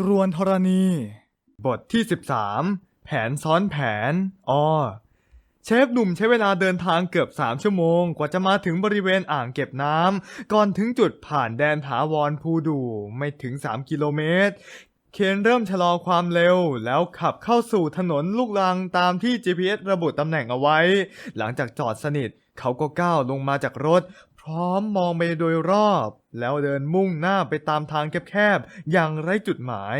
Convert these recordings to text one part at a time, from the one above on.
ตรวนธรณี บทที่ 13 แผนซ้อนแผนอเชฟหนุ่มใช้เวลาเดินทางเกือบ 3 ชั่วโมง กว่าจะมาถึงบริเวณอ่างเก็บน้ำก่อนถึงจุดผ่านแดนถาวรภูดูไม่ถึง 3 กิโลเมตร เคนเริ่มชะลอความเร็ว แล้วขับเข้าสู่ถนนลูกรังตามที่ GPS ระบุตำแหน่งเอาไว้ หลังจากจอดสนิท เขาก็ก้าวลงมาจากรถ พร้อมมองไปโดยรอบ แล้วเดินมุ่งหน้าไปตามทางแคบๆ อย่างไร้จุดหมาย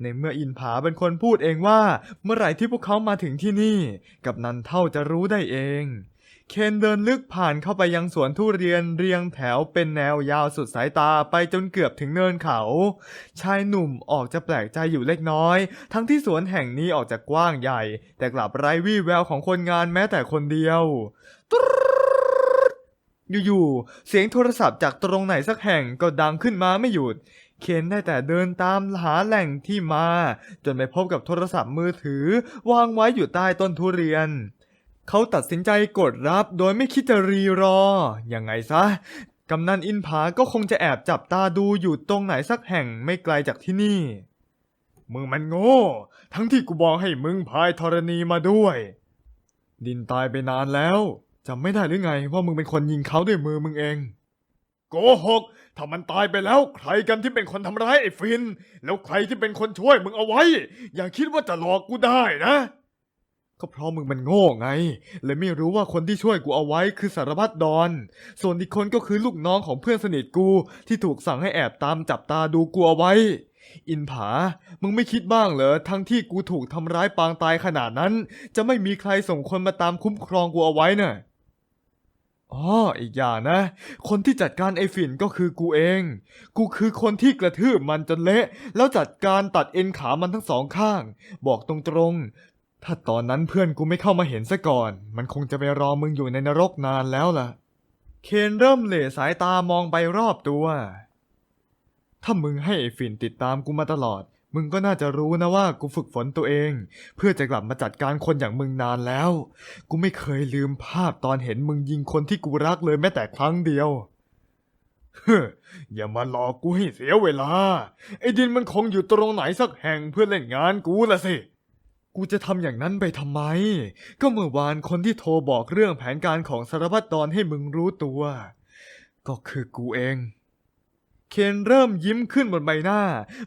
ในเมื่ออินผาเป็นคนพูดเองว่า เมื่อไหร่ที่พวกเขามาถึงที่นี่ กับนันเท่าจะรู้ได้เอง เคนเดินลึกผ่านเข้าไปยังสวนทุเรียนเรียงแถวเป็นแนวยาวสุดสายตาไปจนเกือบถึงเนินเขา ชายหนุ่มออกจะแปลกใจอยู่เล็กน้อย ทั้งที่สวนแห่งนี้ออกจากกว้างใหญ่ แต่กลับไร้วี่แววของคนงานแม้แต่คนเดียว อยู่ๆ เสียงโทรศัพท์จากตรงไหนสักแห่งก็ดังขึ้นมาไม่หยุด เคนได้แต่เดินตามหาแหล่งที่มา จนไปพบกับโทรศัพท์มือถือ วางไว้อยู่ใต้ต้นทุเรียน เขาตัดสินใจกดรับโดยไม่คิดจะรีรอ ยังไงซะ กำนันอินผาก็คงจะแอบจับตาดูอยู่ตรงไหนสักแห่งไม่ไกลจากที่นี่ มึงมันโง่ ทั้งที่กูบอกให้มึงพายธรณีมาด้วย ดินตายไปนานแล้ว จำไม่ได้หรือไงว่ามึงเป็นคนยิงเขาด้วยมือมึงเอง โกหก ถ้ามันตายไปแล้วใครกันที่เป็นคนทำร้ายไอ้ฟิน แล้วใครที่เป็นคนช่วยมึงเอาไว้ อย่าคิดว่าจะหลอกกูได้นะก็เพราะมึงมันโง่ไง เลยไม่รู้ว่าคนที่ช่วยกูเอาไว้คือสารวัตรดอน ส่วนอีกคนก็คือลูกน้องของเพื่อนสนิทกูที่ถูกสั่งให้แอบตามจับตาดูกูเอาไว้ อินผา มึงไม่คิดบ้างเหรอ ทั้งที่กูถูกทำร้ายปางตายขนาดนั้น จะไม่มีใครส่งคนมาตามคุ้มครองกูเอาไว้น่ะ อ๋ออีกอย่างนะ คนที่จัดการไอ้ฝิ่นก็คือกูเอง กูคือคนที่กระทืบมันจนเละ แล้วจัดการตัดเอ็นขามันทั้งสองข้าง บอกตรงๆ ถ้าตอนนั้นเพื่อนกูไม่เข้ามาเห็นซะก่อน มันคงจะไปรอมึงอยู่ในนรกนานแล้วล่ะ เคนเริ่มเหล่สายตามองไปรอบตัว ถ้ามึงให้ไอ้ฝิ่นติดตามกูมาตลอด มึงก็น่าจะรู้นะว่ากูฝึกฝนตัวเอง เพื่อจะกลับมาจัดการคนอย่างมึงนานแล้ว กูไม่เคยลืมภาพตอนเห็นมึงยิงคนที่กูรักเลยแม้แต่ครั้งเดียวเฮ้ออย่ามาหลอกกูให้เสียเวลา ไอ้ดินมันคงอยู่ตรงไหนสักแห่งเพื่อเล่นงานกูละสิ กูจะทำอย่างนั้นไปทำไม ก็เมื่อวานคนที่โทรบอกเรื่องแผนการของสารวัตรดอนให้มึงรู้ตัว ก็คือกูเอง เคนเริ่มยิ้มขึ้นบนใบหน้า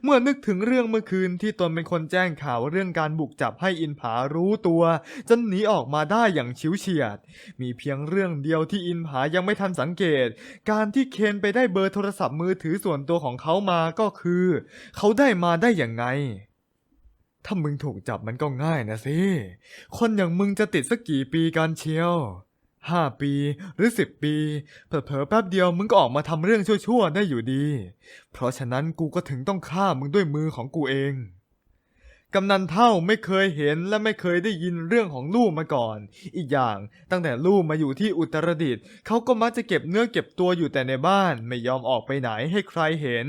เมื่อนึกถึงเรื่องเมื่อคืนที่ตนเป็นคนแจ้งข่าวเรื่องการบุกจับให้อินผารู้ตัวจนหนีออกมาได้อย่างชิวเฉียด มีเพียงเรื่องเดียวที่อินผายังไม่ทันสังเกต การที่เคนไปได้เบอร์โทรศัพท์มือถือส่วนตัวของเขามาก็คือ เขาได้มาได้อย่างไงถ้ามึงถูกจับมันก็ง่ายนะสิ คนอย่างมึงจะติดสักกี่ปีกันเชียว ห้าปีหรือสิบปีเผลอๆแป๊บเดียวมึงก็ออกมาทำเรื่องชั่วๆได้อยู่ดี เพราะฉะนั้นกูก็ถึงต้องฆ่ามึงด้วยมือของกูเอง กำนันเท่าไม่เคยเห็นและไม่เคยได้ยินเรื่องของลูกมาก่อน อีกอย่างตั้งแต่ลูกมาอยู่ที่อุตรดิตถ์เขาก็มักจะเก็บเนื้อเก็บตัวอยู่แต่ในบ้านไม่ยอมออกไปไหนให้ใครเห็น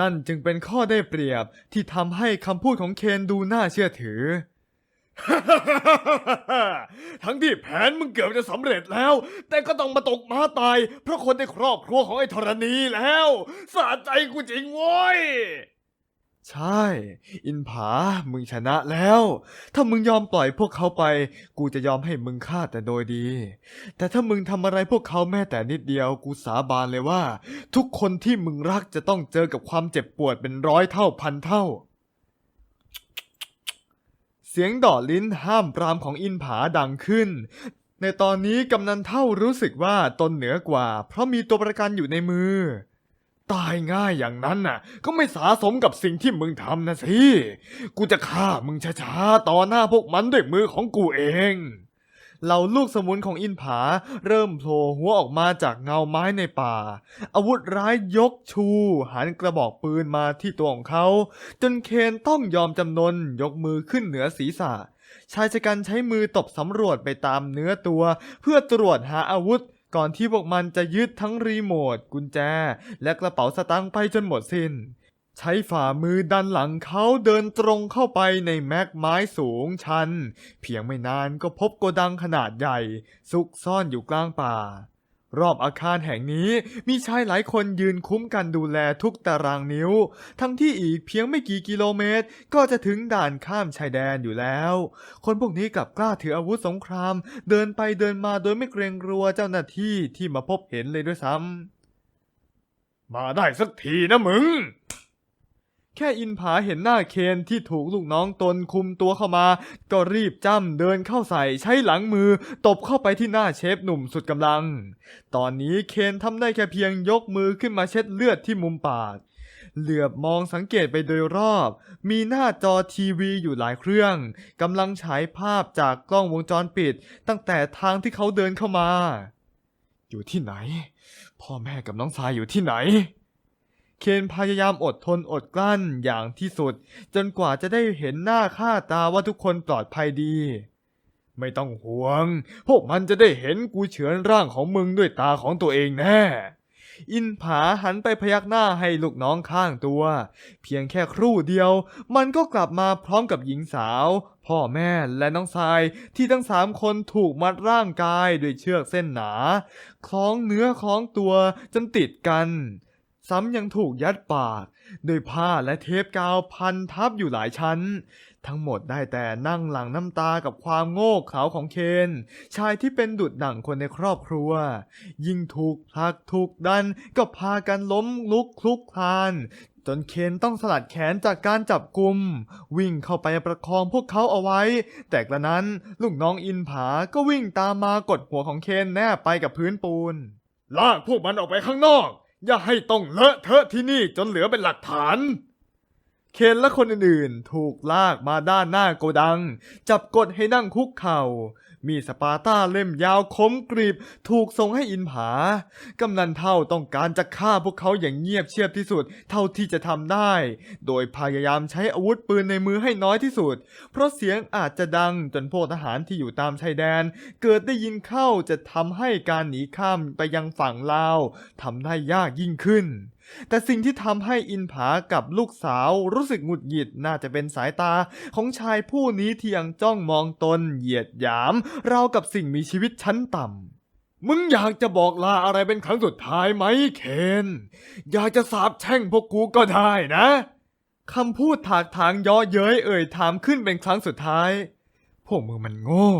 นั่นจึงเป็นข้อได้เปรียบที่ทำให้คำพูดของเคนดูน่าเชื่อถือ ทั้งที่แผนมึงเกือบจะสำเร็จแล้ว แต่ก็ต้องมาตกม้าตาย เพราะคนในครอบครัวของไอ้ธรณีแล้วสะใจกูจริงโว้ย ใช่ อินผา มึงชนะแล้ว ถ้ามึงยอมปล่อยพวกเขาไป กูจะยอมให้มึงฆ่าแต่โดยดี แต่ถ้ามึงทำอะไรพวกเขาแม้แต่นิดเดียว กูสาบานเลยว่า ทุกคนที่มึงรักจะต้องเจอกับความเจ็บปวดเป็นร้อยเท่าพันเท่า สียงดอดลิ้นห้ามปรามของอินผาดังขึ้น ในตอนนี้กำนันเท่ารู้สึกว่าตนเหนือกว่า เพราะมีตัวประกันอยู่ในมือ ตายง่ายอย่างนั้นน่ะ ก็ไม่สาสมกับสิ่งที่มึงทำนะสิ กูจะฆ่ามึงช้าๆต่อหน้าพวกมันด้วยมือของกูเอง เหล่าลูกสมุนของอินผา เริ่มโผล่หัวออกมาจากเงาไม้ในป่า อาวุธร้ายยกชู หันกระบอกปืนมาที่ตัวของเขา จนเคนต้องยอมจำนนยกมือขึ้นเหนือศีรษะ ชายชะกันใช้มือตบสำรวจไปตามเนื้อตัว เพื่อตรวจหาอาวุธก่อนที่พวกมันจะยึดทั้งรีโมท กุญแจ และกระเป๋าสตางค์ไปจนหมดสิน้น ใช้ฝ่ามือดันหลังเขาเดินตรงเข้าไปในแม็กไม้สูงชัน เพียงไม่นานก็พบโกดังขนาดใหญ่ ซุกซ่อนอยู่กลางป่า รอบอาคารแห่งนี้มีชายหลายคนยืนคุ้มกันดูแลทุกตารางนิ้ว ทั้งที่อีกเพียงไม่กี่กิโลเมตร ก็จะถึงด่านข้ามชายแดนอยู่แล้ว คนพวกนี้กลับกล้าถืออาวุธสงคราม เดินไปเดินมาโดยไม่เกรงกลัวเจ้าหน้าที่ที่มาพบเห็นเลยด้วยซ้ำมาได้สักทีนะมึง แค่อินผาเห็นหน้าเคนที่ถูกลูกน้องตนคุมตัวเข้ามา ก็รีบจ้ำเดินเข้าใส่ใช้หลังมือ ตบเข้าไปที่หน้าเชฟหนุ่มสุดกำลัง ตอนนี้เคนทำได้แค่เพียงยกมือขึ้นมาเช็ดเลือดที่มุมปาก เหลือบมองสังเกตไปโดยรอบ มีหน้าจอทีวีอยู่หลายเครื่องกำลังฉายภาพจากกล้องวงจรปิด ตั้งแต่ทางที่เขาเดินเข้ามา อยู่ที่ไหน พ่อแม่กับน้องชายอยู่ที่ไหน เคนพยายามอดทนอดกลั้นอย่างที่สุด จนกว่าจะได้เห็นหน้าค่าตาว่าทุกคนปลอดภัยดี ไม่ต้องห่วง พวกมันจะได้เห็นกูเฉือนร่างของมึงด้วยตาของตัวเองแน่อินผาหันไปพยักหน้าให้ลูกน้องข้างตัว เพียงแค่ครู่เดียว มันก็กลับมาพร้อมกับหญิงสาว พ่อแม่และน้องชายที่ทั้งสามคนถูกมัดร่างกายด้วยเชือกเส้นหนา คล้องเนื้อคล้องตัวจนติดกัน ซ้ำยังถูกยัดปากด้วยผ้าและเทปกาวพันทับอยู่หลายชั้น ทั้งหมดได้แต่นั่งหลังน้ำตากับความโง่เขลาของเคน ชายที่เป็นดุจดั่งคนในครอบครัว ยิ่งถูกผลักถูกดันก็พากันล้มลุกคลุกคลานจนเคนต้องสลัดแขนจากการจับกลุ่มวิ่งเข้าไปประคองพวกเขาเอาไว้ แต่กระนั้นลูกน้องอินผาก็วิ่งตามมากดหัวของเคนแนบไปกับพื้นปูน ลากพวกมันออกไปข้างนอก อย่าให้ต้องเลอะเทอะที่นี่จนเหลือเป็นหลักฐาน เคนและคนอื่นๆ ถูกลากมาด้านหน้าโกดัง จับกดให้นั่งคุกเข่า มีสปาต้าเล่มยาวคมกรีบถูกส่งให้อินผากำนันเท่าต้องการจะฆ่าพวกเขาอย่างเงียบเชียบที่สุดเท่าที่จะทำได้ โดยพยายามใช้อาวุธปืนในมือให้น้อยที่สุด เพราะเสียงอาจจะดังจนพวกทหารที่อยู่ตามชายแดน เกิดได้ยินเข้าจะทำให้การหนีข้ามไปยังฝั่งลาวทำได้ยากยิ่งขึ้น แต่สิ่งที่ทำให้อินผากับลูกสาวรู้สึกหงุดหงิดน่าจะเป็นสายตาของชายผู้นี้ที่ยังจ้องมองตนเหยียดหยามราวกับสิ่งมีชีวิตชั้นต่ำมึงอยากจะบอกลาอะไรเป็นครั้งสุดท้ายไหมเคน อยากจะสาบแช่งพวกกูก็ได้นะ คำพูดถากถางย่อเย้ยเอ่ยถามขึ้นเป็นครั้งสุดท้าย พวกมึงมันโง่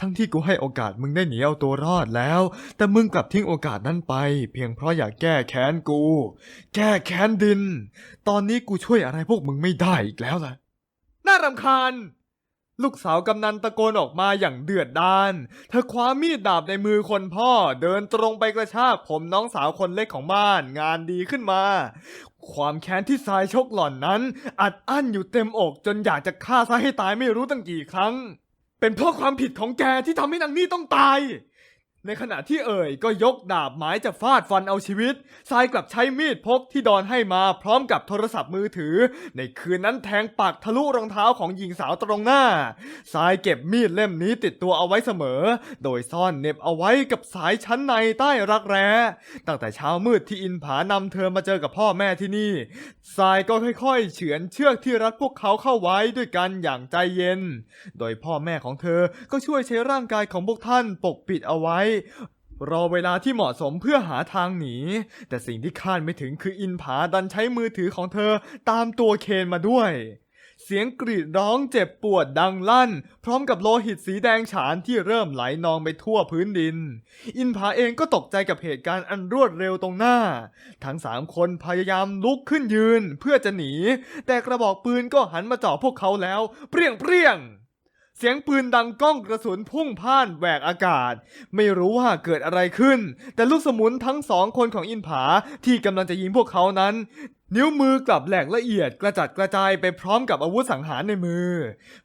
ทั้งที่กูให้โอกาสมึงได้หนีเอาตัวรอดแล้ว แต่มึงกลับทิ้งโอกาสนั้นไป เพียงเพราะอยากแก้แค้นกู แก้แค้นดิน ตอนนี้กูช่วยอะไรพวกมึงไม่ได้อีกแล้วล่ะ น่ารำคาญ ลูกสาวกำนันตะโกนออกมาอย่างเดือดดาลเธอคว้ามีดดาบในมือคนพ่อ เดินตรงไปกระชากผมน้องสาวคนเล็กของบ้าน งานดีขึ้นมาความแค้นที่ทรายชกหล่อนนั้น อัดอั้นอยู่เต็มอกจนอยากจะฆ่าซะให้ตายไม่รู้ตั้งกี่ครั้ง เป็นเพราะความผิดของแกที่ทำให้นางนี่ต้องตาย ในขณะที่เอ่ยก็ยกดาบไม้จะฟาดฟันเอาชีวิตทรายกลับใช้มีดพกที่ดอนให้มาพร้อมกับโทรศัพท์มือถือ ในคืนนั้นแทงปากทะลุรองเท้าของหญิงสาวตรงหน้าทรายเก็บมีดเล่มนี้ติดตัวเอาไว้เสมอ โดยซ่อนเน็บเอาไว้กับสายชั้นในใต้รักแร้ ตั้งแต่เช้ามืดที่อินผานำเธอมาเจอกับพ่อแม่ที่นี่ทรายก็ค่อยๆ เฉือนเชือกที่รัดพวกเขาเข้าไว้ด้วยกันอย่างใจเย็น โดยพ่อแม่ของเธอก็ช่วยใช้ร่างกายของพวกท่านปกปิดเอาไว้รอเวลาที่เหมาะสมเพื่อหาทางหนี แต่สิ่งที่คาดไม่ถึงคืออินผาดันใช้มือถือของเธอตามตัวเคนมาด้วย เสียงกรีดร้องเจ็บปวดดังลั่น พร้อมกับโลหิตสีแดงฉานที่เริ่มไหลนองไปทั่วพื้นดิน อินผาเองก็ตกใจกับเหตุการณ์อันรวดเร็วตรงหน้า ทั้งสามคนพยายามลุกขึ้นยืนเพื่อจะหนี แต่กระบอกปืนก็หันมาจ่อพวกเขาแล้ว เปรี้ยงเปรี้ยง เสียงปืนดังก้องกระสุนพุ่งพ่านแหวกอากาศ ไม่รู้ว่าเกิดอะไรขึ้น แต่ลูกสมุนทั้งสองคนของอินผาที่กำลังจะยิงพวกเขานั้น นิ้วมือกลับแหลกละเอียดกระจัดกระจายไปพร้อมกับอาวุธสังหารในมือ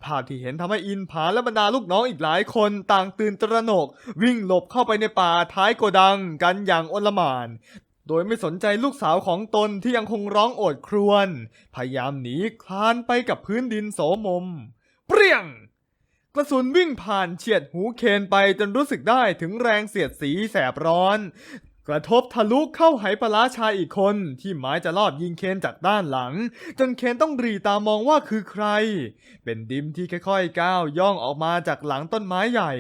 ภาพที่เห็นทำให้อินผาและบรรดาลูกน้องอีกหลายคนต่างตื่นตระหนก วิ่งหลบเข้าไปในป่าท้ายโกดังกันอย่างโอลมานโดยไม่สนใจลูกสาวของตนที่ยังคงร้องโอดครวญ พยายามหนีคลานไปกับพื้นดินโสมม เปรี้ยง ระสุนวิ่งผ่านเฉียดหูเคนไปจนรู้สึกได้ถึงแรงเสียดสีแสบร้อนกระทบทะลุเข้าไหปลาร้าชายอีกคน ที่หมายจะลอบยิงเคนจากด้านหลัง จนเคนต้องรีตามองว่าคือใคร เป็นดิมที่ค่อยๆก้าวย่องออกมาจากหลังต้นไม้ใหญ่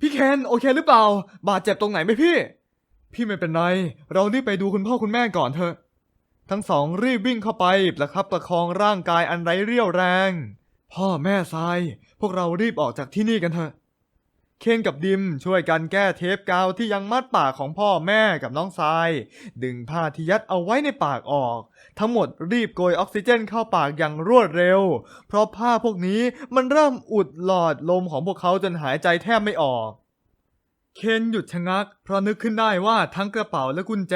พี่เคนโอเคหรือเปล่า บาดเจ็บตรงไหนไหมพี่ พี่ไม่เป็นไร เรารีบไปดูคุณพ่อคุณแม่ก่อนเถอะ ทั้งสองรีบวิ่งเข้าไปประคับประคองร่างกายอันไร้เรี่ยวแรง พ่อแม่ทราย พวกเรารีบออกจากที่นี่กันเถอะ เคนกับดิมช่วยกันแก้เทปกาวที่ยังมัดปากของพ่อแม่กับน้องทราย ดึงผ้าที่ยัดเอาไว้ในปากออก ทั้งหมดรีบโกยออกซิเจนเข้าปากอย่างรวดเร็ว เพราะผ้าพวกนี้มันเริ่มอุดหลอดลมของพวกเขาจนหายใจแทบไม่ออก เคนหยุดชะงัก เพราะนึกขึ้นได้ว่าทั้งกระเป๋าและกุญแจ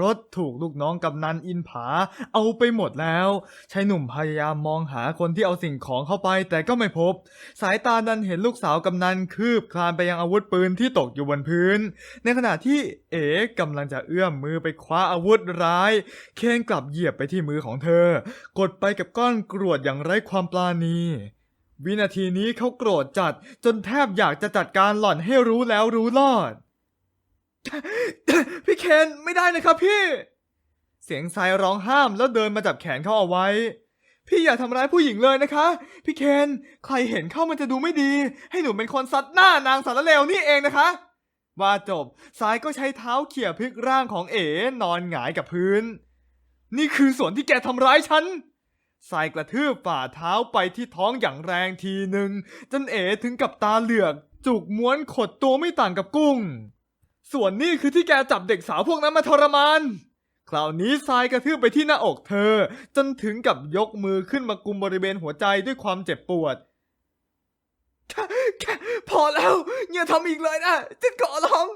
รถถูกลูกน้องกำนันอินผา เอาไปหมดแล้วชายหนุ่มพยายามมองหาคนที่เอาสิ่งของเข้าไปแต่ก็ไม่พบ สายตาดันเห็นลูกสาวกำนันคืบคลานไปยังอาวุธปืนที่ตกอยู่บนพื้น ในขณะที่เอ๋กำลังจะเอื้อมมือไปคว้าอาวุธร้าย เคนกลับเหยียบไปที่มือของเธอ กดไปกับก้อนกรวดอย่างไร้ความปราณี วินาทีนี้เขาโกรธจัดจนแทบอยากจะจัดการหล่อนให้รู้แล้วรู้รอด พี่เคนไม่ได้นะครับพี่ เสียงทรายร้องห้ามแล้วเดินมาจับแขนเขาเอาไว้ พี่อย่าทำร้ายผู้หญิงเลยนะคะ พี่เคนใครเห็นเข้ามันจะดูไม่ดี ให้หนูเป็นคนซัดหน้านางสารเลวนี่เองนะคะ ว่าจบสายก็ใช้เท้าเขี่ยพลิกร่างของเอ๋นอนหงายกับพื้น นี่คือส่วนที่แกทำร้ายฉัน สายกระทืบฝ่าเท้าไปที่ท้องอย่างแรงทีหนึ่งจนเอ๋ถึงกับตาเหลือก จุกม้วนขดตัวไม่ต่างกับกุ้ง ส่วนนี่คือที่แกจับเด็กสาวพวกนั้นมาทรมาน คราวนี้ทรายกระทืบไปที่หน้าอกเธอ จนถึงกับยกมือขึ้นมากุมบริเวณหัวใจด้วยความเจ็บปวดพอแล้วอย่าทำอีกเลยนะจะขอร้อง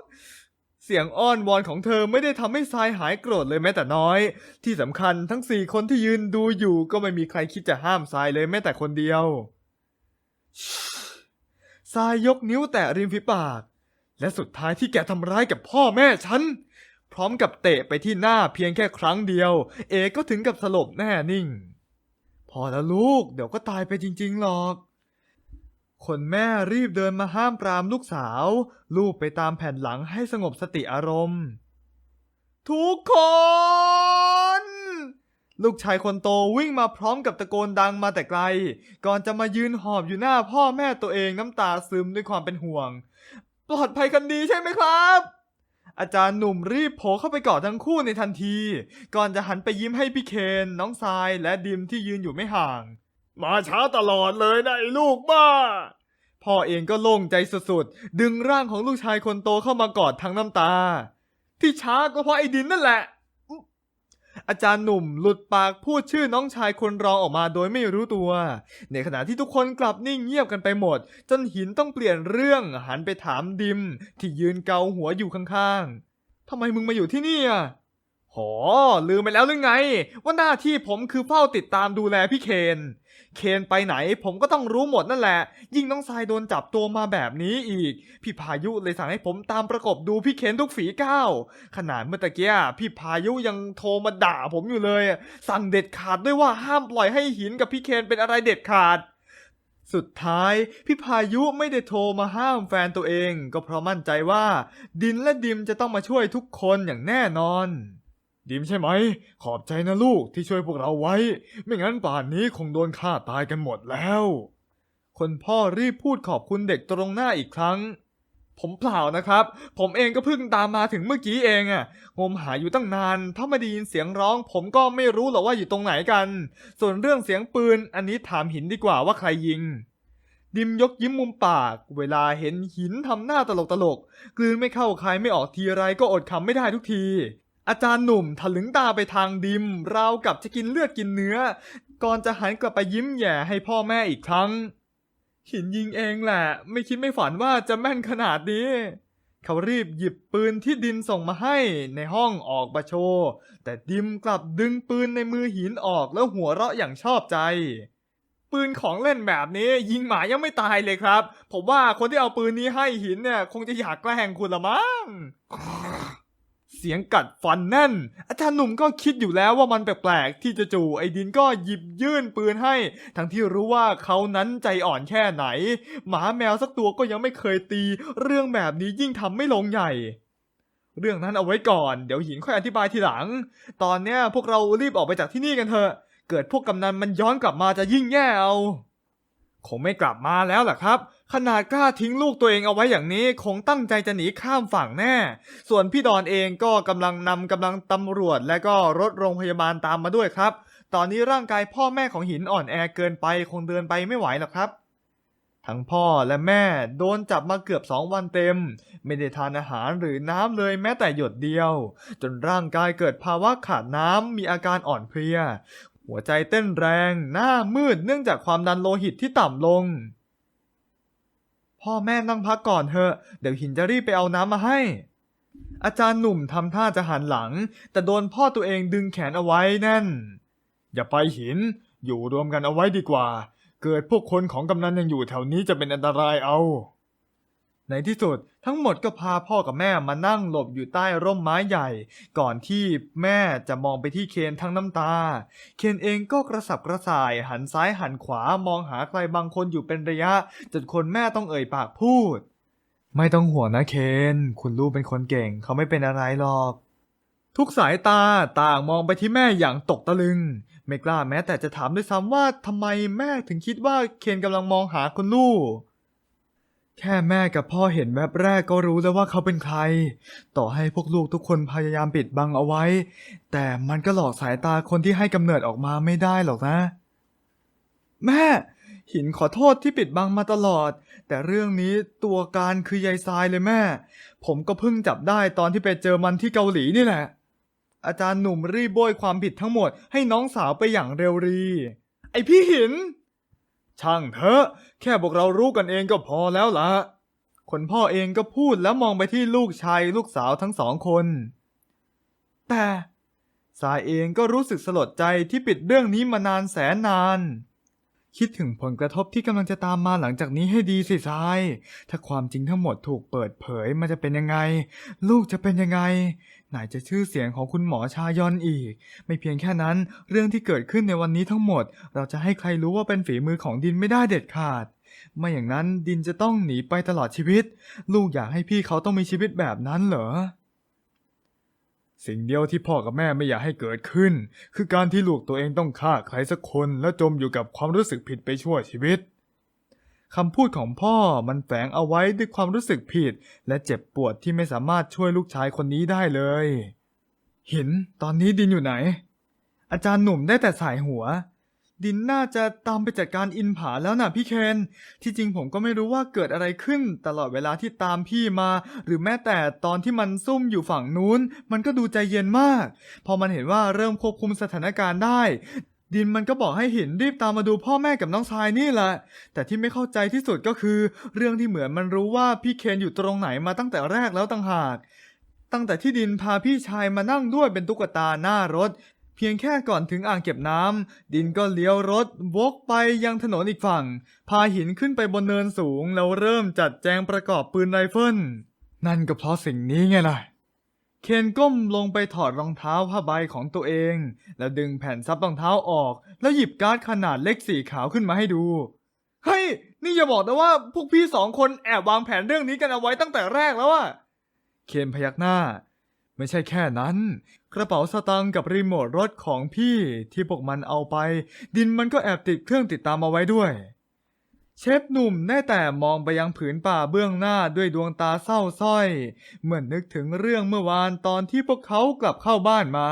เสียงอ้อนวอนของเธอไม่ได้ทำให้ทรายหายโกรธเลยแม้แต่น้อย ที่สำคัญทั้งสี่คนที่ยืนดูอยู่ก็ไม่มีใครคิดจะห้ามทรายเลยแม้แต่คนเดียวทรายยกนิ้วแตะริมฝีปาก และสุดท้ายที่แกทำร้ายกับพ่อแม่ฉัน พร้อมกับเตะไปที่หน้าเพียงแค่ครั้งเดียว เอก็ถึงกับสลบแน่นิ่ง พอแล้วลูก เดี๋ยวก็ตายไปจริงๆหรอก คนแม่รีบเดินมาห้ามปรามลูกสาว ลูบไปตามแผ่นหลังให้สงบสติอารมณ์ ทุกคน ลูกชายคนโตวิ่งมาพร้อมกับตะโกนดังมาแต่ไกล ก่อนจะมายืนหอบอยู่หน้าพ่อแม่ตัวเองน้ำตาซึมด้วยความเป็นห่วง ปลอดภัยกันดีใช่ไหมครับ อาจารย์หนุ่มรีบโผล่เข้าไปกอดทั้งคู่ในทันที ก่อนจะหันไปยิ้มให้พี่เคน น้องทรายและดิมที่ยืนอยู่ไม่ห่าง มาช้าตลอดเลยนะไอ้ลูกบ้า พ่อเองก็โล่งใจสุดๆ ดึงร่างของลูกชายคนโตเข้ามากอดทั้งน้ำตา ที่ช้าก็เพราะไอ้ดินนั่นแหละ อาจารย์หนุ่มหลุดปากพูดชื่อน้องชายคนรองออกมาโดยไม่รู้ตัว ในขณะที่ทุกคนกลับนิ่งเงียบกันไปหมด จนหินต้องเปลี่ยนเรื่องหันไปถามดิม ที่ยืนเกาหัวอยู่ข้างๆทำไมมึงมาอยู่ที่นี่อะ หอลืมไปแล้วหรือไง ว่าหน้าที่ผมคือเฝ้าติดตามดูแลพี่เคน เคนไปไหนผมก็ต้องรู้หมดนั่นแหละ ยิ่งน้องทรายโดนจับตัวมาแบบนี้อีก พี่พายุเลยสั่งให้ผมตามประกบดูพี่เคนทุกฝีก้าวขนาดเมื่อตะกี้พี่พายุยังโทรมาด่าผมอยู่เลย สั่งเด็ดขาดด้วยว่าห้ามปล่อยให้หินกับพี่เคนเป็นอะไรเด็ดขาดสุดท้ายพี่พายุไม่ได้โทรมาห้ามแฟนตัวเอง ก็เพราะมั่นใจว่า ดินและดิมจะต้องมาช่วยทุกคนอย่างแน่นอน ดิมใช่ไหม ขอบใจนะลูกที่ช่วยพวกเราไว้ ไม่งั้นป่านนี้คงโดนฆ่าตายกันหมดแล้ว คนพ่อรีบพูดขอบคุณเด็กตรงหน้าอีกครั้ง ผมเปล่านะครับ ผมเองก็เพิ่งตามมาถึงเมื่อกี้เองอะงมหาอยู่ตั้งนาน ถ้าไม่ได้ยินเสียงร้อง ผมก็ไม่รู้หรอกว่าอยู่ตรงไหนกัน ส่วนเรื่องเสียงปืน อันนี้ถามหินดีกว่าว่าใครยิงดิมยกยิ้มมุมปาก เวลาเห็นหินทำหน้าตลกตลกๆกลืนไม่เข้าคายไม่ออกทีไรก็อดคำไม่ได้ทุกที อาจารย์หนุ่มถลึงตาไปทางดิม ราวกับจะกินเลือดกินเนื้อ ก่อนจะหันกลับไปยิ้มแย่ให้พ่อแม่อีกครั้ง หินยิงเองแหละ ไม่คิดไม่ฝันว่าจะแม่นขนาดนี้ เขารีบหยิบปืนที่ดินส่งมาให้ในห้องออกมาโชว์ แต่ดิมกลับดึงปืนในมือหินออกแล้วหัวเราะอย่างชอบใจ ปืนของเล่นแบบนี้ยิงหมายังไม่ตายเลยครับ ผมว่าคนที่เอาปืนนี้ให้หินเนี่ย คงจะอยากแกล้งคุณละมั้ง เสียงกัดฟันแน่น อาจารย์หนุ่มก็คิดอยู่แล้วว่ามันแปลกๆ ที่จะจู่ไอ้ดินก็หยิบยื่นปืนให้ ทั้งที่รู้ว่าเขานั้นใจอ่อนแค่ไหน หมาแมวสักตัวก็ยังไม่เคยตี เรื่องแบบนี้ยิ่งทำไม่ลงใหญ่ เรื่องนั้นเอาไว้ก่อน เดี๋ยวหินค่อยอธิบายทีหลัง ตอนเนี้ยพวกเรารีบออกไปจากที่นี่กันเถอะ เกิดพวกกำนันมันย้อนกลับมาจะยิ่งแย่เอา คงไม่กลับมาแล้วล่ะครับ ขนาดกล้าทิ้งลูกตัวเองเอาไว้อย่างนี้ คงตั้งใจจะหนีข้ามฝั่งแน่ ส่วนพี่ดอนเองก็กำลังนำกำลังตำรวจและก็รถโรงพยาบาลตามมาด้วยครับ ตอนนี้ร่างกายพ่อแม่ของหินอ่อนแอเกินไป คงเดินไปไม่ไหวหรอกครับ ทั้งพ่อและแม่โดนจับมาเกือบสองวันเต็ม ไม่ได้ทานอาหารหรือน้ำเลยแม้แต่หยดเดียว จนร่างกายเกิดภาวะขาดน้ำมีอาการอ่อนเพลีย หัวใจเต้นแรง หน้ามืดเนื่องจากความดันโลหิตที่ต่ำลง พ่อแม่นั่งพักก่อนเถอะ เดี๋ยวหินจะรีบไปเอาน้ำมาให้ อาจารย์หนุ่มทำท่าจะหันหลัง แต่โดนพ่อตัวเองดึงแขนเอาไว้แน่น อย่าไปหิน อยู่รวมกันเอาไว้ดีกว่า เกิดพวกคนของกำนันยังอยู่แถวนี้จะเป็นอันตรายเอา ในที่สุดทั้งหมดก็พาพ่อกับแม่มานั่งหลบอยู่ใต้ร่มไม้ใหญ่ ก่อนที่แม่จะมองไปที่เคนทั้งน้ำตา เคนเองก็กระสับกระส่ายหันซ้ายหันขวามองหาใครบางคนอยู่เป็นระยะ จนคนแม่ต้องเอ่ยปากพูด ไม่ต้องห่วงนะเคน คุณลูกเป็นคนเก่งเขาไม่เป็นอะไรหรอก ทุกสายตาต่างมองไปที่แม่อย่างตกตะลึง ไม่กล้าแม้แต่จะถามด้วยซ้ำว่าทำไมแม่ถึงคิดว่าเคนกำลังมองหาคุณลูก แค่แม่กับพ่อเห็นแวบแรกก็รู้แล้วว่าเขาเป็นใคร ต่อให้พวกลูกทุกคนพยายามปิดบังเอาไว้ แต่มันก็หลอกสายตาคนที่ให้กำเนิดออกมาไม่ได้หรอกนะ แม่ หินขอโทษที่ปิดบังมาตลอด แต่เรื่องนี้ตัวการคือยายทรายเลยแม่ ผมก็เพิ่งจับได้ตอนที่ไปเจอมันที่เกาหลีนี่แหละ อาจารย์หนุ่มรีบโบยความผิดทั้งหมดให้น้องสาวไปอย่างเร็วรี ไอพี่หิน ช่างเถอะแค่พวกเรารู้กันเองก็พอแล้วละคนพ่อเองก็พูดแล้วมองไปที่ลูกชายลูกสาวทั้งสองคน แต่สายเองก็รู้สึกสลดใจที่ปิดเรื่องนี้มานานแสนนาน คิดถึงผลกระทบที่กำลังจะตามมาหลังจากนี้ให้ดีสิทราย ถ้าความจริงทั้งหมดถูกเปิดเผยมันจะเป็นยังไง ลูกจะเป็นยังไง ไหนจะชื่อเสียงของคุณหมอชายอนอีก ไม่เพียงแค่นั้น เรื่องที่เกิดขึ้นในวันนี้ทั้งหมด เราจะให้ใครรู้ว่าเป็นฝีมือของดินไม่ได้เด็ดขาด ไม่อย่างนั้นดินจะต้องหนีไปตลอดชีวิต ลูกอยากให้พี่เขาต้องมีชีวิตแบบนั้นเหรอ สิ่งเดียวที่พ่อกับแม่ไม่อยากให้เกิดขึ้น คือการที่ลูกตัวเองต้องฆ่าใครสักคนแล้วจมอยู่กับความรู้สึกผิดไปชั่วชีวิต คำพูดของพ่อมันแฝงเอาไว้ด้วยความรู้สึกผิด และเจ็บปวดที่ไม่สามารถช่วยลูกชายคนนี้ได้เลย หินตอนนี้ดินอยู่ไหน อาจารย์หนุ่มได้แต่สายหัว ดินน่าจะตามไปจัดการอินผาแล้วนะพี่เคน ที่จริงผมก็ไม่รู้ว่าเกิดอะไรขึ้น ตลอดเวลาที่ตามพี่มา หรือแม้แต่ตอนที่มันซุ่มอยู่ฝั่งนู้น มันก็ดูใจเย็นมาก พอมันเห็นว่าเริ่มควบคุมสถานการณ์ได้ ดินมันก็บอกให้หินรีบตามมาดูพ่อแม่กับน้องชายนี่แหละ แต่ที่ไม่เข้าใจที่สุดก็คือ เรื่องที่เหมือนมันรู้ว่าพี่เคนอยู่ตรงไหนมาตั้งแต่แรกแล้วต่างหาก ตั้งแต่ที่ดินพาพี่ชายมานั่งด้วยเป็นตุ๊กตาหน้ารถ เพียงแค่ก่อนถึงอ่างเก็บน้ำดินก็เลี้ยวรถวกไปยังถนนอีกฝั่ง พาหินขึ้นไปบนเนินสูงแล้วเริ่มจัดแจงประกอบปืนไรเฟิลนั่นก็เพราะสิ่งนี้ไงล่ะ เคนก้มลงไปถอดรองเท้าผ้าใบของตัวเอง แล้วดึงแผ่นซับรองเท้าออก แล้วหยิบการ์ดขนาดเล็กสีขาวขึ้นมาให้ดูเฮ้ยนี่อย่าบอกนะว่าพวกพี่สองคนแอบวางแผนเรื่องนี้กันเอาไว้ตั้งแต่แรกแล้วอะเคนพยักหน้า ไม่ใช่แค่นั้น กระเป๋าสตางค์กับรีโมทรถของพี่ที่พวกมันเอาไป ดินมันก็แอบติดเครื่องติดตามเอาไว้ด้วย เชฟหนุ่มได้แต่มองไปยังผืนป่าเบื้องหน้าด้วยดวงตาเศร้าส้อย เหมือนนึกถึงเรื่องเมื่อวานตอนที่พวกเขากลับเข้าบ้านมา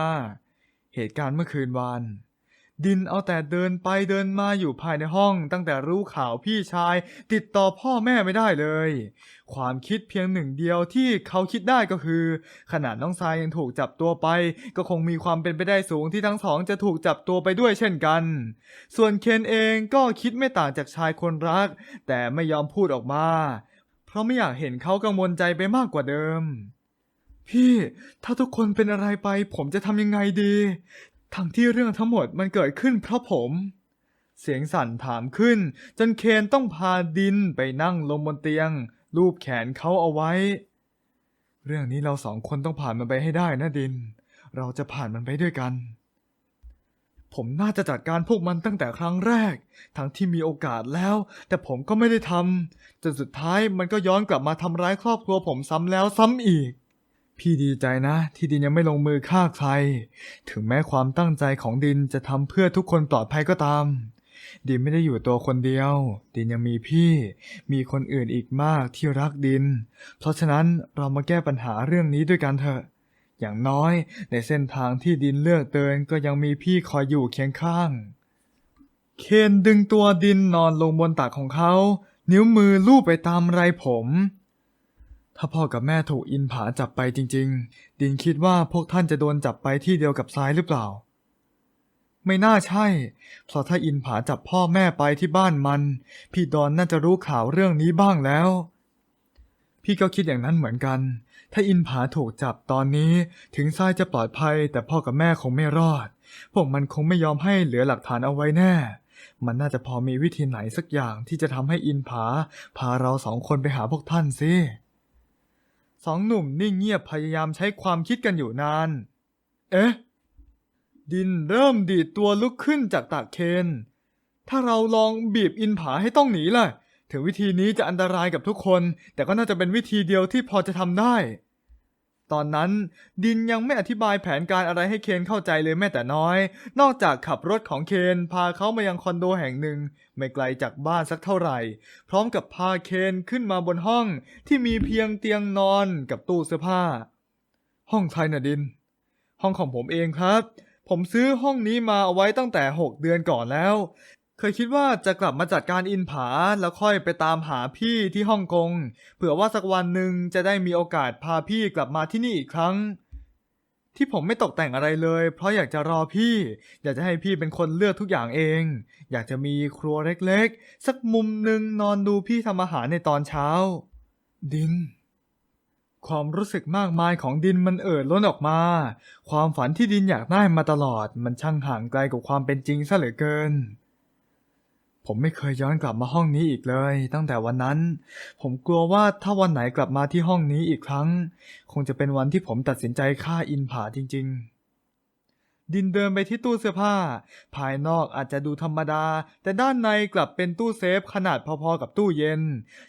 เหตุการณ์เมื่อคืนวาน ดินเอาแต่เดินไปเดินมาอยู่ภายในห้อง ตั้งแต่รู้ข่าวพี่ชาย ติดต่อพ่อแม่ไม่ได้เลย ความคิดเพียงหนึ่งเดียวที่เขาคิดได้ก็คือ ขนาดน้องทรายยังถูกจับตัวไป ก็คงมีความเป็นไปได้สูงที่ทั้งสองจะถูกจับตัวไปด้วยเช่นกัน ส่วนเคนเองก็คิดไม่ต่างจากชายคนรัก แต่ไม่ยอมพูดออกมา เพราะไม่อยากเห็นเขากังวลใจไปมากกว่าเดิมพี่ ถ้าทุกคนเป็นอะไรไป ผมจะทำยังไงดี ทั้งที่เรื่องทั้งหมดมันเกิดขึ้นเพราะผม เสียงสั่นถามขึ้น จนเคนต้องพาดินไปนั่งลงบนเตียง รูปแขนเขาเอาไว้ เรื่องนี้เราสองคนต้องผ่านมันไปให้ได้นะดิน เราจะผ่านมันไปด้วยกัน ผมน่าจะจัดการพวกมันตั้งแต่ครั้งแรก ทั้งที่มีโอกาสแล้ว แต่ผมก็ไม่ได้ทำจนสุดท้ายมันก็ย้อนกลับมาทำร้ายครอบครัวผมซ้ำแล้วซ้ำอีก พี่ดีใจนะที่ดินยังไม่ลงมือฆ่าใคร ถึงแม้ความตั้งใจของดินจะทำเพื่อทุกคนปลอดภัยก็ตาม ดินไม่ได้อยู่ตัวคนเดียว ดินยังมีพี่ มีคนอื่นอีกมากที่รักดิน เพราะฉะนั้นเรามาแก้ปัญหาเรื่องนี้ด้วยกันเถอะ อย่างน้อยในเส้นทางที่ดินเลือกเดินก็ยังมีพี่คอยอยู่เคียงข้าง เคนดึงตัวดินนอนลงบนตักของเขา นิ้วมือลูบไปตามไรผม ถ้าพ่อกับแม่ถูกอินผาจับไปจริง ๆ ดินคิดว่าพวกท่านจะโดนจับไปที่เดียวกับซ้ายหรือเปล่า ไม่น่าใช่ เพราะถ้าอินผาจับพ่อแม่ไปที่บ้านมัน พี่ดอนน่าจะรู้ข่าวเรื่องนี้บ้างแล้ว พี่ก็คิดอย่างนั้นเหมือนกัน ถ้าอินผาถูกจับตอนนี้ถึงทรายจะปลอดภัย แต่พ่อกับแม่คงไม่รอด พวกมันคงไม่ยอมให้เหลือหลักฐานเอาไว้แน่มันน่าจะพอมีวิธีไหนสักอย่างที่จะทำให้อินผา พาเราสองคนไปหาพวกท่านสิ สองหนุ่มนิ่งเงียบพยายามใช้ความคิดกันอยู่นาน เอ๊ะ ดินเริ่มดีดตัวลุกขึ้นจากตักเคน ถ้าเราลองบีบอินผาให้ต้องหนีล่ะ ถึงวิธีนี้จะอันตรายกับทุกคน แต่ก็น่าจะเป็นวิธีเดียวที่พอจะทำได้ ตอนนั้นดินยังไม่อธิบายแผนการอะไรให้เคนเข้าใจเลยแม้แต่น้อย นอกจากขับรถของเคนพาเขามายังคอนโดแห่งหนึ่ง ไม่ไกลจากบ้านสักเท่าไหร่ พร้อมกับพาเคนขึ้นมาบนห้องที่มีเพียงเตียงนอนกับตู้เสื้อผ้า ห้องใครนะดิน ห้องของผมเองครับ ผมซื้อห้องนี้มาเอาไว้ตั้งแต่ 6 เดือนก่อนแล้ว เคยคิดว่าจะกลับมาจัดการอินผาแล้วค่อยไปตามหาพี่ที่ฮ่องกง เผื่อว่าสักวันหนึ่งจะได้มีโอกาสพาพี่กลับมาที่นี่อีกครั้ง ที่ผมไม่ตกแต่งอะไรเลย เพราะอยากจะรอพี่ อยากจะให้พี่เป็นคนเลือกทุกอย่างเอง อยากจะมีครัวเล็กๆ สักมุมหนึ่งนอนดูพี่ทำอาหารในตอนเช้า ดิน ความรู้สึกมากมายของดินมันเอ่อล้นออกมา ความฝันที่ดินอยากได้มาตลอด มันช่างห่างไกลกับความเป็นจริงซะเหลือเกิน ผมไม่เคยย้อนกลับมาห้องนี้อีกเลย ตั้งแต่วันนั้น ผมกลัวว่าถ้าวันไหนกลับมาที่ห้องนี้อีกครั้ง คงจะเป็นวันที่ผมตัดสินใจฆ่าอินผาจริง ๆ ดินเดินไปที่ตู้เสื้อผ้า ภายนอกอาจจะดูธรรมดา แต่ด้านในกลับเป็นตู้เซฟขนาดพอๆกับตู้เย็น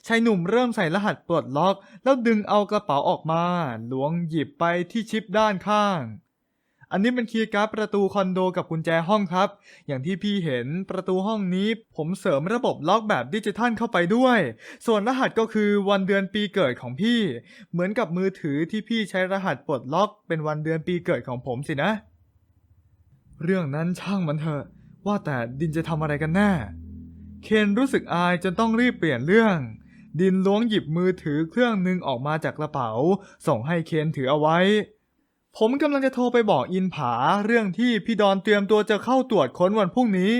ชายหนุ่มเริ่มใส่รหัสปลดล็อก แล้วดึงเอากระเป๋าออกมา หลวงหยิบไปที่ชิปด้านข้าง อันนี้เป็นคีย์การ์ดประตูคอนโดกับกุญแจห้องครับ อย่างที่พี่เห็นประตูห้องนี้ผมเสริมระบบล็อกแบบดิจิทัลเข้าไปด้วย ส่วนรหัสก็คือวันเดือนปีเกิดของพี่ เหมือนกับมือถือที่พี่ใช้รหัสปลดล็อกเป็นวันเดือนปีเกิดของผมสินะ เรื่องนั้นช่างมันเถอะ ว่าแต่ดินจะทำอะไรกันแน่ เคนรู้สึกอายจนต้องรีบเปลี่ยนเรื่อง ดินล้วงหยิบมือถือเครื่องหนึ่งออกมาจากกระเป๋า ส่งให้เคนถือเอาไว้ ผมกำลังจะโทรไปบอกอินผาเรื่องที่พี่ดอนเตรียมตัวจะเข้าตรวจค้นวันพรุ่งนี้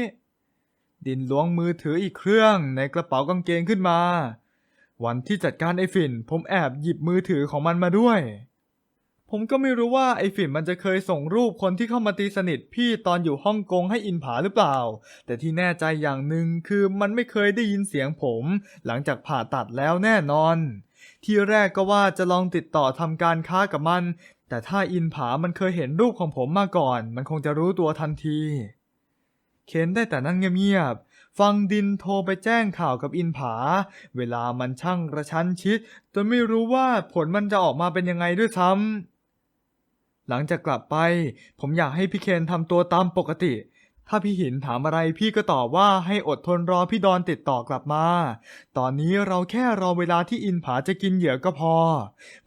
ดินล้วงมือถืออีกเครื่องในกระเป๋ากางเกงขึ้นมา วันที่จัดการไอ้ฝิ่น ผมแอบหยิบมือถือของมันมาด้วย ผมก็ไม่รู้ว่าไอ้ฝิ่นมันจะเคยส่งรูปคนที่เข้ามาตีสนิทพี่ตอนอยู่ฮ่องกงให้อินผาหรือเปล่า แต่ที่แน่ใจอย่างหนึ่งคือมันไม่เคยได้ยินเสียงผม หลังจากผ่าตัดแล้วแน่นอนที่แรกก็ว่าจะลองติดต่อทำการค้ากับมัน แต่ถ้าอินผามันเคยเห็นรูปของผมมาก่อน มันคงจะรู้ตัวทันที เคนได้แต่นั่งเงียบๆ ฟังดินโทรไปแจ้งข่าวกับอินผา เวลามันช่างกระชั้นชิดจนไม่รู้ว่าผลมันจะออกมาเป็นยังไงด้วยซ้ำหลังจากกลับไป ผมอยากให้พี่เคนทำตัวตามปกติ ถ้าพี่หินถามอะไรพี่ก็ตอบว่าให้อดทนรอพี่ดอนติดต่อกลับมา ตอนนี้เราแค่รอเวลาที่อินผาจะกินเหยื่อก็พอ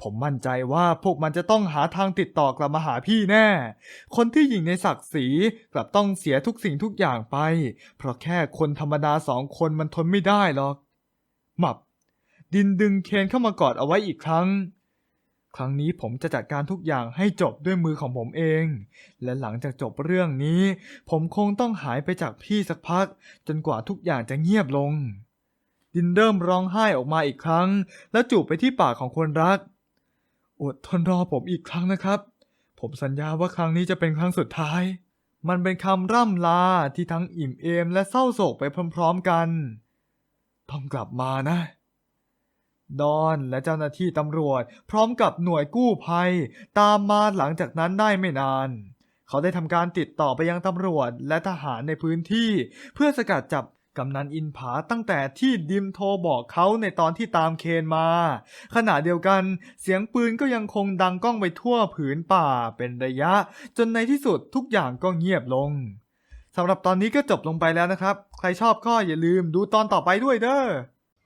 ผมมั่นใจว่าพวกมันจะต้องหาทางติดต่อกลับมาหาพี่แน่ คนที่หญิงในศักดิ์ศรีกลับต้องเสียทุกสิ่งทุกอย่างไป เพราะแค่คนธรรมดาสองคนมันทนไม่ได้หรอก หมับ ดินดึงเคนเข้ามากอดเอาไว้อีกครั้ง ครั้งนี้ผมจะจัดการทุกอย่างให้จบด้วยมือของผมเอง และหลังจากจบเรื่องนี้ ผมคงต้องหายไปจากพี่สักพัก จนกว่าทุกอย่างจะเงียบลง ดินเริ่มร้องไห้ออกมาอีกครั้ง แล้วจูบไปที่ปากของคนรัก อดทนรอผมอีกครั้งนะครับ ผมสัญญาว่าครั้งนี้จะเป็นครั้งสุดท้าย มันเป็นคำร่ำลาที่ทั้งอิ่มเอมและเศร้าโศกไปพร้อมๆกัน ต้องกลับมานะ ดอนและเจ้าหน้าที่ตำรวจ พร้อมกับหน่วยกู้ภัย ตามมาหลังจากนั้นได้ไม่นาน เขาได้ทำการติดต่อไปยังตำรวจและทหารในพื้นที่ เพื่อสกัดจับกำนันอินผาตั้งแต่ที่ดิมโทรบอกเขาในตอนที่ตามเคนมา ขณะเดียวกันเสียงปืนก็ยังคงดังก้องไปทั่วผืนป่าเป็นระยะ จนในที่สุดทุกอย่างก็เงียบลงสำหรับตอนนี้ก็จบลงไปแล้วนะครับ ใครชอบก็อย่าลืมดูตอนต่อไปด้วยเด้อ